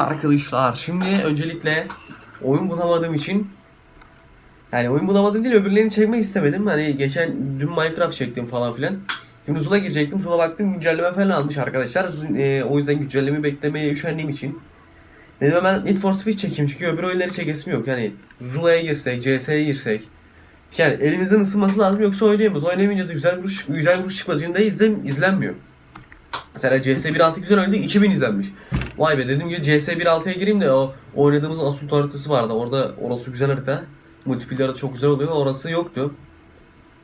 Merhaba arkadaşlar. Şimdi öncelikle oyun bulamadığım için yani oyun bulamadım değil öbürlerini çekmek istemedim. Hani geçen dün Minecraft çektim falan filan. Şimdi Zula girecektim. Zula baktım güncelleme falan almış arkadaşlar. E, o yüzden güncelleme beklemeye üşendiğim için. Dedim hemen Need for Speed çekeyim çünkü öbür oyunları çekesim yok. Yani Zula'ya girsek, CS'ye girsek. Yani elimizin ısınması lazım yoksa oynayamayız. Oynayamayınca da güzel vuruş, güzel vuruş çıkmadığında izlen, izlenmiyor. Mesela CS 1.6 güzel oynadı 2000 izlenmiş. Vay be dedim ki CS 1.6'ya gireyim de o oynadığımız Assault haritası vardı. Orada orası güzel harita. Multiplayer'da çok güzel oluyor. Orası yoktu.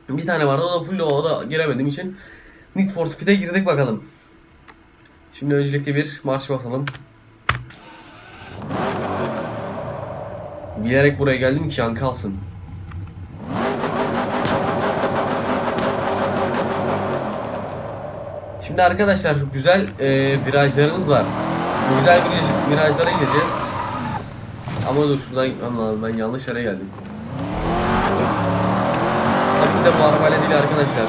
Bir tane vardı o da full o da giremediğim için Need for Speed'e girdik bakalım. Şimdi öncelikle bir marş basalım. Bilerek buraya geldim ki yankı alsın. Şimdi arkadaşlar güzel e, virajlarımız var. Güzel viraj, virajlara gireceğiz. Ama dur şuradan gitmem lazım. Ben yanlış yere geldim. Tabii ki de bu arabayla değil arkadaşlar.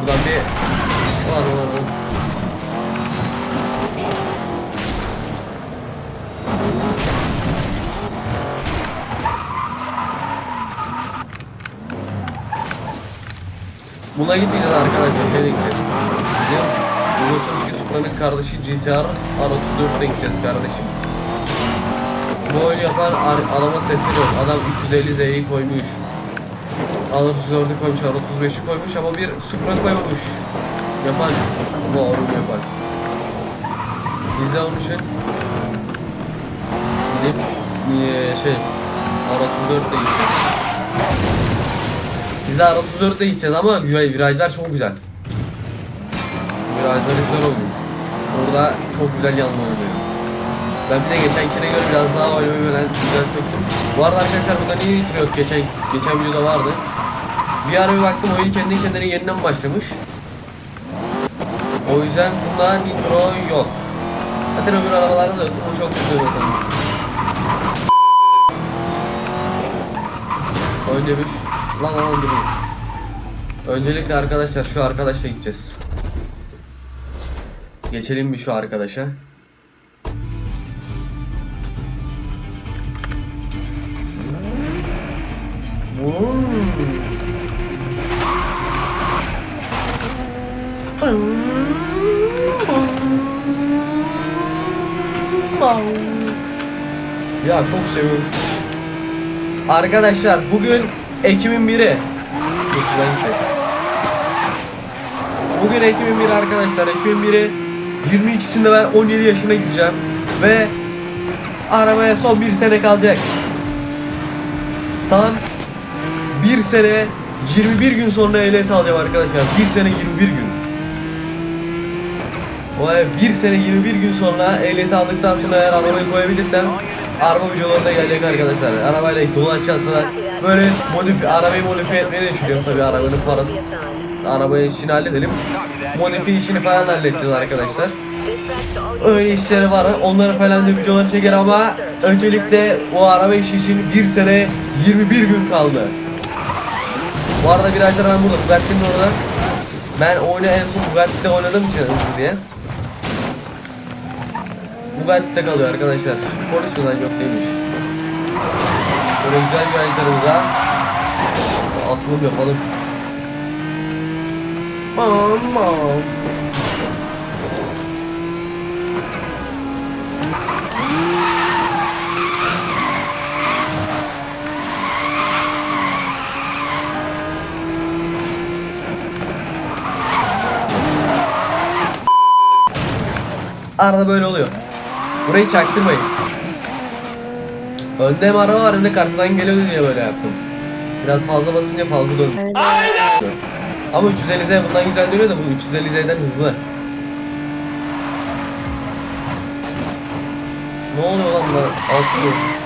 Buradan bir... Ulan ulan ulan. Buna gitmeyeceğiz arkadaşlar. Nereye gideceğiz? Bizim biliyorsunuz ki Supra'nın kardeşi GTR R34'e gideceğiz kardeşim. Bu oyunu yapan adama sesleri yok. Adam 350 Z'yi koymuş. R34'ü koymuş, R35'i koymuş ama bir Supra koymamış. Yapan bu oyunu yapan. Biz de onun için gidip eee, şey R34'e gideceğiz. Biz de R34'e gideceğiz ama vir- virajlar çok güzel. Virajlar güzel oluyor. Burada çok güzel yanma oluyor. Ben bir de geçenkine göre biraz daha oynamayı falan güzel söktüm. Bu arada arkadaşlar burada niye yok? Geçen, geçen videoda vardı. Bir ara bir baktım oyun kendi kendine yeniden başlamış. O yüzden bunda nitro yok. Zaten öbür arabalarda da. O çok güzel bakalım. Oyun demiş. Lan lan durun. Öncelikle arkadaşlar şu arkadaşla gideceğiz. Geçelim bir şu arkadaşa. Ya çok seviyorum. Arkadaşlar bugün Ekim'in biri. Bugün Ekim'in biri arkadaşlar. Ekim'in biri 22'sinde ben 17 yaşına gideceğim. Ve arabaya son bir sene kalacak. Tam bir sene 21 gün sonra ehliyet alacağım arkadaşlar. Bir sene 21 gün. Vay bir sene 21 gün sonra ehliyeti aldıktan sonra eğer arabayı koyabilirsem araba videolarına gelecek arkadaşlar. Arabayla dolaşacağız falan. Böyle modifi, arabayı modifiye etmeyi düşünüyorum tabii arabanın parası. Arabayı işini halledelim. Modifiye işini falan halledeceğiz arkadaşlar. Öyle işleri var. Onları falan da videoları çeker ama öncelikle o araba işi için bir sene 21 gün kaldı. Bu arada virajlar ben burada. Bugatti'nin orada. Ben oyunu en son Bugatti'de oynadığım için hızlı diye. Bugatti'de kalıyor arkadaşlar. Polis lan yok değilmiş. Böyle güzel virajlarımıza atılım yapalım. Aman. Arada böyle oluyor. Burayı çaktırmayın. Önde hem araba var hem de karşıdan geliyordu diye böyle yaptım. Biraz fazla basınca fazla döndüm. Aynen. Ama 350Z bundan güzel dönüyor da bu 350Z'den hızlı. Ne oluyor lan lan? Altı dur.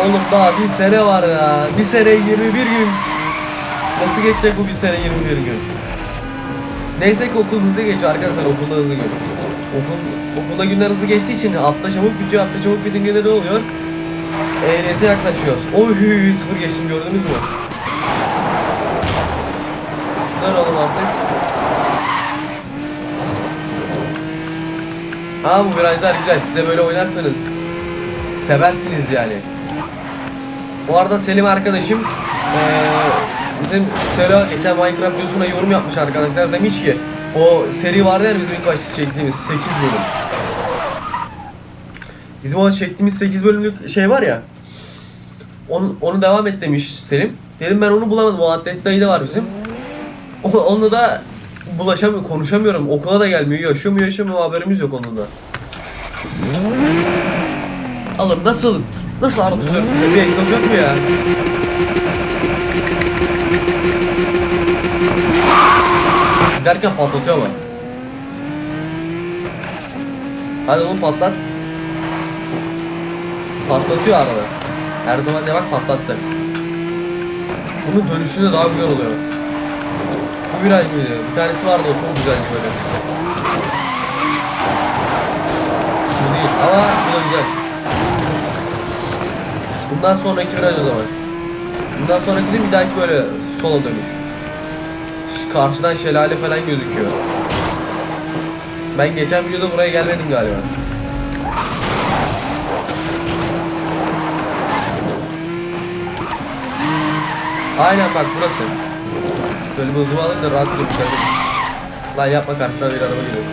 Oğlum daha bir sene var ya. Bir sene 21 gün. Nasıl geçecek bu bir sene 21 gün? Neyse ki okul hızlı geçiyor arkadaşlar okulda hızlı geçiyor. Okul, okulda günler hızlı geçtiği için hafta çabuk bitiyor hafta çabuk bitince de oluyor? Ehliyete yaklaşıyoruz. Oy sıfır geçtim gördünüz mü? Dön oğlum artık. Ha bu virajlar güzel. Siz de böyle oynarsanız seversiniz yani. Bu arada Selim arkadaşım eee bizim Sera geçen Minecraft videosuna yorum yapmış arkadaşlar. Demiş ki o seri vardı ya bizim ilk başta çektiğimiz 8 bölüm. Bizim o çektiğimiz 8 bölümlük şey var ya. Onu, onu devam et demiş Selim. Dedim ben onu bulamadım. O dayı da var bizim. O- Onunla da bulaşamıyorum, konuşamıyorum. Okula da gelmiyor. Yaşıyor mu yaşamıyor haberimiz yok onunla. Alın nasıl? Nasıl arı tutuyorum? Bir mu ya? Giderken patlatıyor ama. Hadi oğlum patlat. Patlatıyor arada. Her zaman ne bak patlattı. Bunun dönüşünde daha güzel oluyor. Bu viraj mıydı? Bir tanesi vardı o çok güzeldi böyle. Bu değil ama bu da güzel. Bundan sonraki viraj o zaman. Bundan sonraki de bir dahaki böyle sola dönüş. Karşıdan şelale falan gözüküyor. Ben geçen videoda buraya gelmedim galiba. Aynen bak burası. Böyle bir hızımı alayım da rahat durayım içeride. Lan yapma karşıdan bir araba geliyor.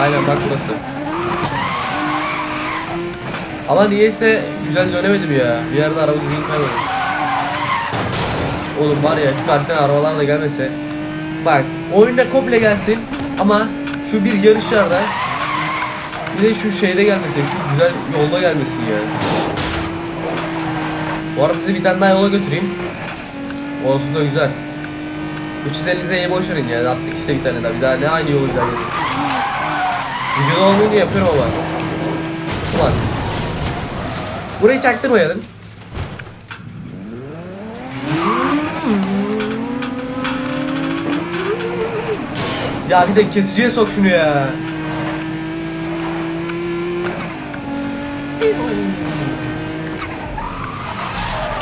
Aynen bak burası. Ama niyeyse güzel dönemedim ya. Bir yerde araba düzgün kayboldu. Oğlum var ya şu karşıdan arabalar da gelmese. Bak oyunda komple gelsin ama şu bir yarışlarda bir de şu şeyde gelmesin, şu güzel yolda gelmesin ya. Bu arada sizi bir tane daha yola götüreyim. Orası da güzel. 350 Z'yi boş verin ya. Attık işte bir tane daha. Bir daha ne aynı yolu gider gelin. Videoda olmayınca yapıyorum ama. Ulan. Burayı çaktırmayalım. Ya bir de kesiciye sok şunu ya.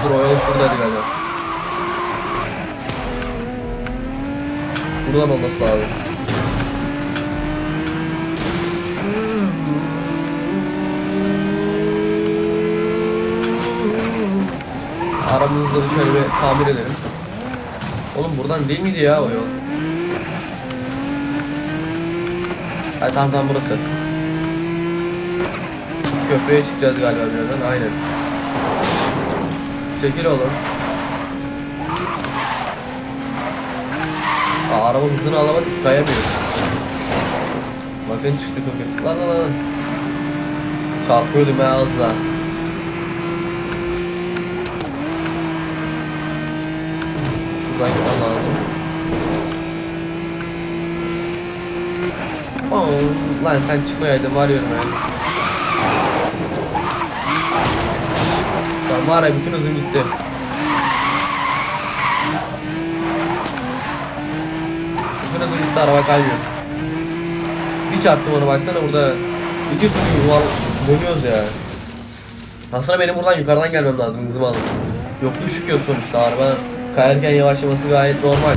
Dur o yol şuradaydı galiba. Buradan olması lazım. Aramızda da şöyle bir tamir edelim. Oğlum buradan değil miydi ya o yol? Ha tamam tamam burası. Şu köprüye çıkacağız galiba birazdan. Aynen. Çekil oğlum. Aa, araba hızını alamadık kayamıyoruz. Bakın çıktı köprü. Lan lan lan. Çarpıyordum ben az Buradan gitmem lazım. Aa, lan sen çıkmayaydın var yorum ya. Tamam var ya bütün hızım gitti. Bütün hızım gitti araba kaymıyor. Bir çarptım ona baksana burada. İki türlü yuvar dönüyoruz ya. Aslında benim buradan yukarıdan gelmem lazım hızımı alıp. Yokuş çıkıyor sonuçta araba kayarken yavaşlaması gayet normal.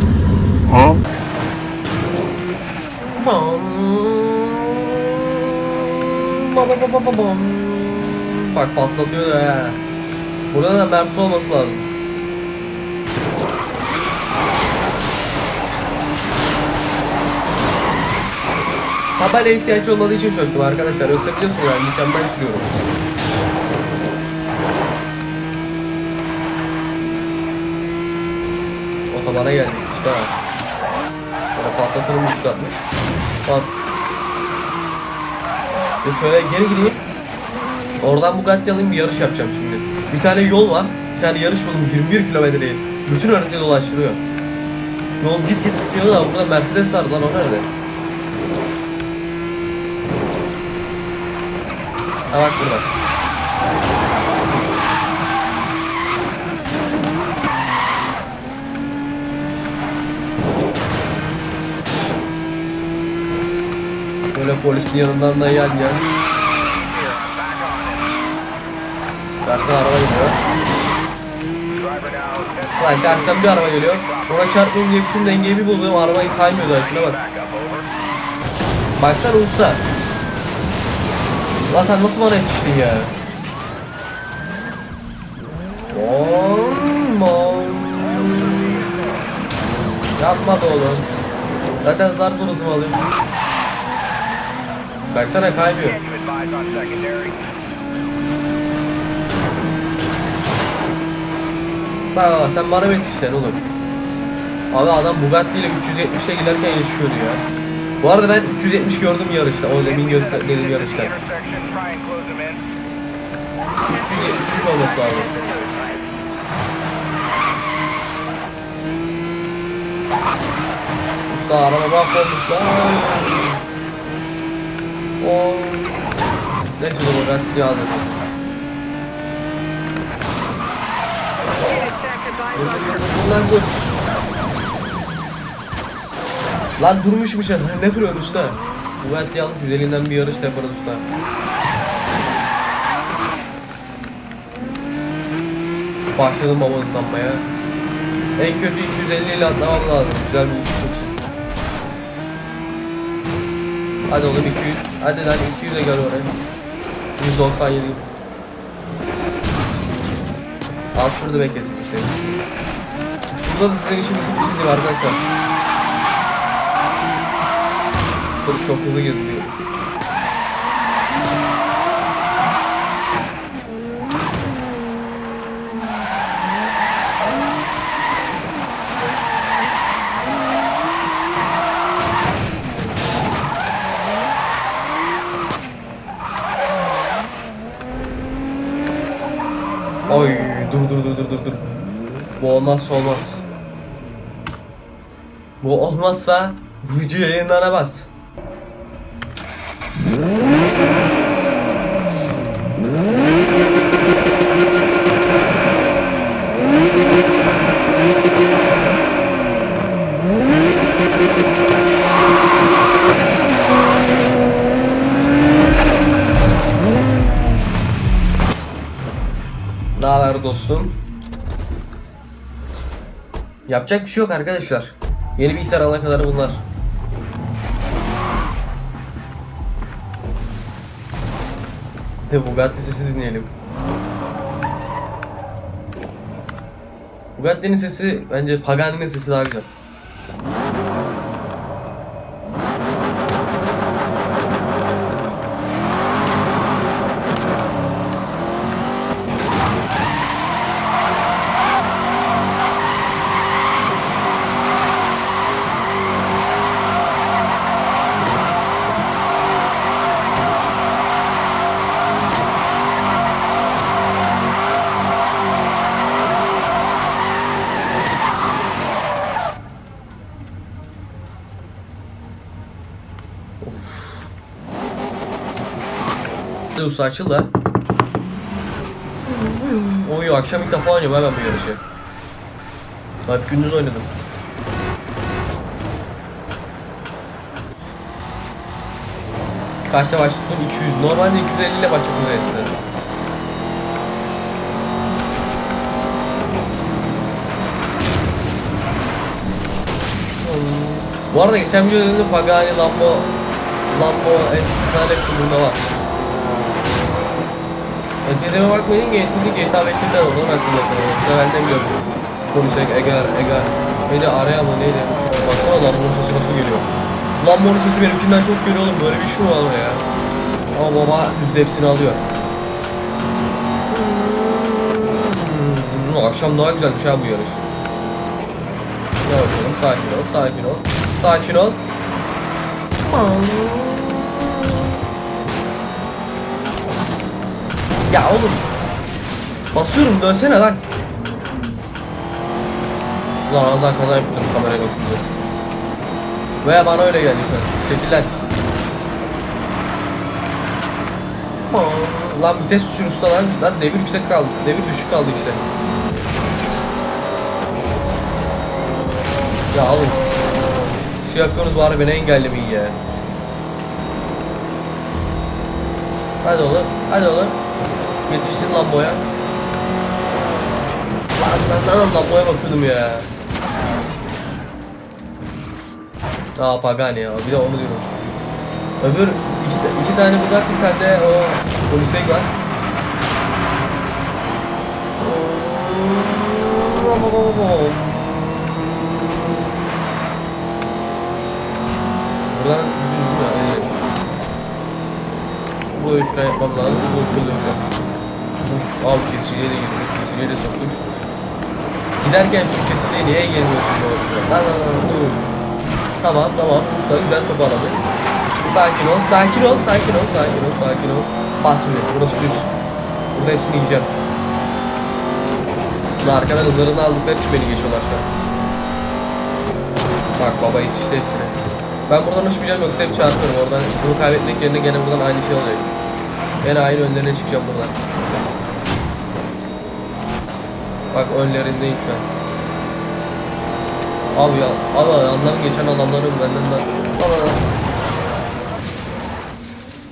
Bam. Bak patlatıyor da ya. Burada da Mersu olması lazım. Tabela ihtiyaç olmadığı için söktüm arkadaşlar. Yoksa biliyorsunuz yani mükemmel sürüyorum. Otobana geldik usta. Böyle patlatırım yükseltmiş. Pat. Dur şöyle geri gideyim. Oradan Bugatti alayım bir yarış yapacağım şimdi. Bir tane yol var. Bir tane yarış buldum 21 kilometre. Bütün haritayı dolaştırıyor. Yol git git gidiyor da burada Mercedes sardı lan o nerede? Ha bak burada. Böyle polisin yanından da gel gel. Karşıdan araba geliyor. Lan karşıdan bir araba geliyor. Ona çarpmayayım diye bütün dengeyi bir buluyorum. Arabayı kaymıyor daha şuna bak. Baksana usta. Lan sen nasıl bana yetiştin ya? Aman. Yapma be oğlum. Zaten zar zor hızımı alıyorum. Baksana kaymıyor. Bak bak sen bana mı yetişeceksin oğlum? Abi adam Bugatti ile 370'e giderken yaşıyordu ya. Bu arada ben 370 gördüm yarışta. O demin gösterdiğim yarışta. 373 olması lazım. Usta araba mahvolmuş lan. Dur, dur, dur, Lan dur. Lan durmuşmuş ya. Ne kırıyorsun usta? Bugatti alıp güzelinden bir yarış yaparız usta. Başladım baba ıslanmaya. En kötü 250 ile atlamam lazım. Güzel bir uçuş için. Hadi oğlum 200. Hadi lan 200'e gel oraya. 197. Az şurada beklesin işte. Burada da sizin işimizi bir çizeyim arkadaşlar. Dur çok hızlı girdi diyor. Ay dur dur dur dur dur dur. Bu olmazsa olmaz. Bu olmazsa bu video yayınlanamaz. Ne dostum? Yapacak bir şey yok arkadaşlar. Yeni bilgisayar alana kadar bunlar. De Bugatti sesi dinleyelim. Bugatti'nin sesi bence Pagani'nin sesi daha güzel. Usta açıl da. Oy akşam ilk defa oynuyorum ha ben bu yarışı. Hep gündüz oynadım. Kaçta başladım? 200. Normalde 250 ile başladım eskiden. Bu arada geçen videoda dedim Pagani, Lambo, Lambo, hepsi bunda var. Dediğime bakmayın GT'li GTA 5'te olur aklımda kalıyor. De biliyorum. Konuşacak Egar, Egar. Neydi araya mı neydi? Baksana Lambo'nun sesi nasıl geliyor. Lambo'nun sesi benimkinden çok geliyor oğlum. Böyle bir şey mi var ya? Ama baba yüzde hepsini alıyor. Akşam daha güzelmiş ha bu yarış. Yavaş olun, sakin ol, sakin ol. Sakin ol. Ya oğlum. Basıyorum dönsene lan. Ulan az daha kaza yaptım kameraya bakınca. Veya bana öyle geldi şu an. Çekil lan. Vites usta lan. Lan devir yüksek kaldı. Devir düşük kaldı işte. Ya oğlum. Yapıyorsunuz bari beni engellemeyin ya. Hadi oğlum. Hadi oğlum. Yetişsin Lambo'ya. Lan lan lan Lambo'ya bakıyordum ya. Aa Pagani ya. Bir de onu diyorum. Öbür iki, iki tane Bugatti bir tane o Koenigsegg var. Buradan düz mü? Evet. Ekran yapmam. Bu uçuyor. Al kesiciye de girdik. Kesiciye de soktuk. Giderken şu kesiciye niye gelmiyorsun bu arada? Tamam tamam. Usta güzel toparladık. Sakin ol, sakin ol, sakin ol, sakin ol, sakin ol. Bas bir, burası düz. Burada hepsini yiyeceğim. Şimdi arkadan hızlarını aldıkları için beni geçiyorlar şu an. Bak baba yetişti hepsine. Ben buradan uçmayacağım yoksa hep çarpıyorum. Oradan hızımı kaybetmek yerine gene buradan aynı şey oluyor. Gene aynı önlerine çıkacağım buradan. Bak önlerindeyim şu an. Abi ya, abi yanlarım geçen adamların benden de... Al al al.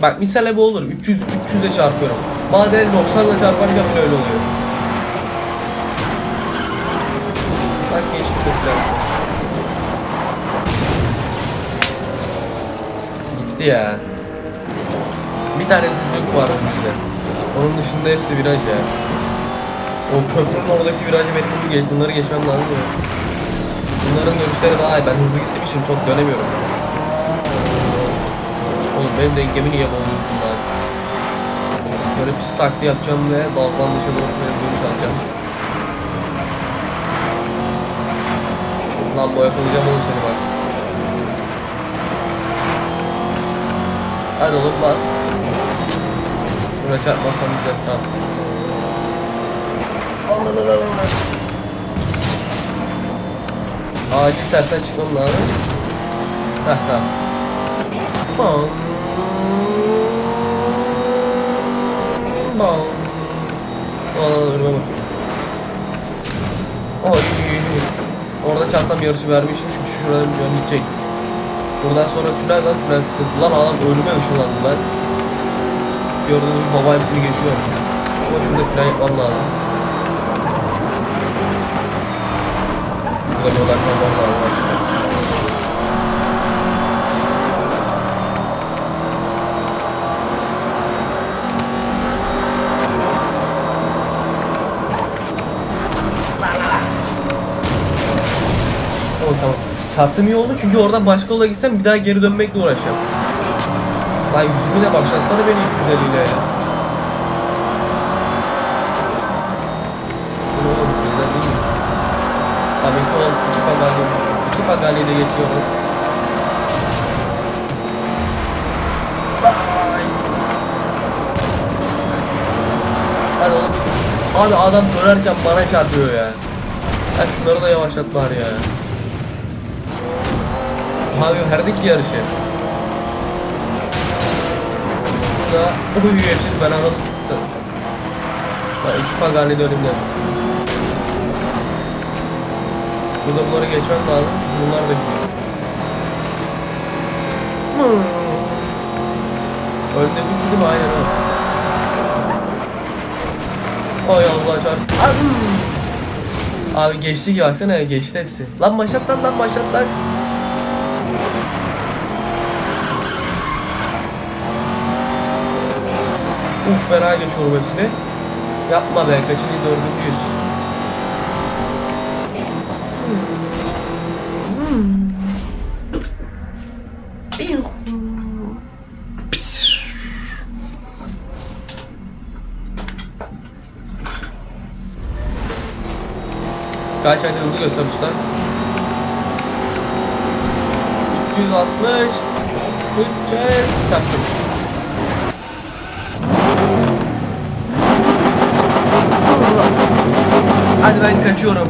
Bak misale bu olur. 300 300 ile çarpıyorum. Bazen 90 ile çarparken bile öyle oluyor. Bak geçtik mesela. Gitti ya. Bir tane düzlük var önümüzde. Onun dışında hepsi viraj ya. O köprünün oradaki virajı benim bunu geç, bunları geçmem lazım ya. Bunların dönüşleri daha iyi. Ben hızlı gittiğim için çok dönemiyorum. Oğlum benim dengemi niye bozuyorsun lan? Böyle pis takli yapacağım ve daldan dışa doğru dönüş atacağım. Lan boya kılacağım oğlum seni bak. Hadi oğlum bas. Buna çarpmasam güzel. Tamam. Allah Allah Allah Allah. Acil tersten çıkmam lazım. Heh tamam. Bom. Bom. Allah önüme bak. Oy. Orada çantam yarışı vermiştim çünkü şuradan bir gidecek. Buradan sonra tünel var, tünel sıkıntı. Lan adam önüme ışınlandı ben. Gördüğünüz gibi baba geçiyor. Ama şurada fren yapmam lazım. Burada bir odaklanmam lazım. Tamam. Çarptım iyi oldu çünkü oradan başka yola gitsem bir daha geri dönmekle uğraşacağım. Lan yüzümü de başlatsana beni 250 ile ya. Oğlum güzel değil mi? Ki oğlum iki pagalya. İki pagalya de geçiyorum. Hadi. Abi adam dönerken bana çarpıyor ya. Ha şunları da yavaşlat bari ya. Abi verdik yarışı. Burada bu üyesi ben ana sıktı. Ha, iki pagani de önümde. Burada bunları geçmem lazım. Bunlar da gidiyor. Hmm. Önde güçlü değil mi? Aynen öyle. Ay Allah çarp. Abi geçti ki baksana geçti hepsi. Lan başlat lan lan başlat lan. Uf fena geçiyorum hepsini. Yapma be kaçıncı dördüncüyüz. Kaç hadi hızlı göster usta. 360 300 çarptım. Ben kaçıyorum.